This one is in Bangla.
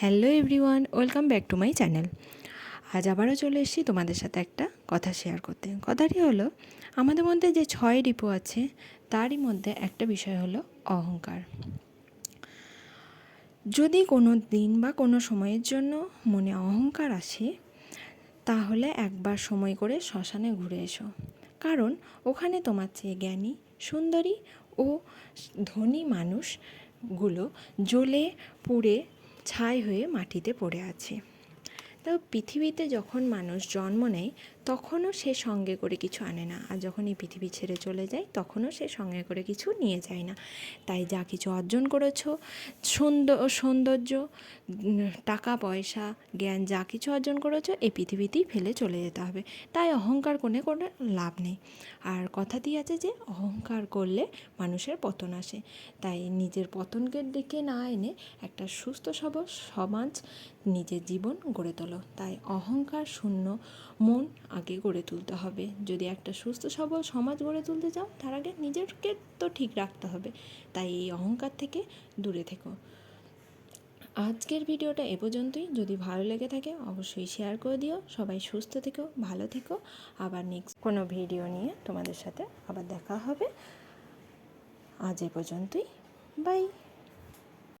Hello everyone, welcome back to my channel. আজ আবারও চলে এসেছি তোমাদের সাথে একটা কথা শেয়ার করতে। কথাটি হলো, আমাদের মধ্যে যে ছয় রিপু আছে, তারই মধ্যে একটা বিষয় হলো অহংকার। যদি কোনো দিন বা কোনো সময়ের জন্য মনে অহংকার আসে, তাহলে একবার সময় করে শ্মশানে ঘুরে এসো। কারণ ওখানে তোমার চেয়ে জ্ঞানী, সুন্দরী ও ধনী মানুষগুলো জ্বলে পুড়ে ছাই হয়ে মাটিতে পড়ে আছে। তো পৃথিবীতে যখন মানুষ জন্ম নেয় তখনও সে সঙ্গে করে কিছু আনে না। আর যখন এই পৃথিবী ছেড়ে চলে যায়, তখনও সে সঙ্গে করে কিছু নিয়ে যায় না। তাই যা কিছু অর্জন করেছ সুন্দর সৌন্দর্য, টাকা, পয়সা, জ্ঞান, যা কিছু অর্জন করেছ, এই পৃথিবীতেই ফেলে চলে যেতে হবে। তাই অহংকার কোনে কোনো লাভ নেই। আর কথাতেই আছে যে, অহংকার করলে মানুষের পতন আসে। তাই নিজের পতনকে দিকে না এনে একটা সুস্থ সবল সমাজ নিজের জীবন গড়ে তোলো। তাই অহংকার শূন্য, মন আগে গড়ে তুলতে হবে। যদি একটা সুস্থ, সবল সমাজ গড়ে তুলতে চাও, তার আগে নিজেকে তো ঠিক রাখতে হবে। তাই এই অহংকার থেকে দূরে থেকো। আজকের ভিডিওটা এ পর্যন্তই। যদি ভালো লেগে থাকে, অবশ্যই শেয়ার করে দিও। সবাই সুস্থ থেকো, ভালো থেকো। আবার নেক্সট কোনো ভিডিও নিয়ে তোমাদের সাথে আবার দেখা হবে। আজ এ পর্যন্তই। বাই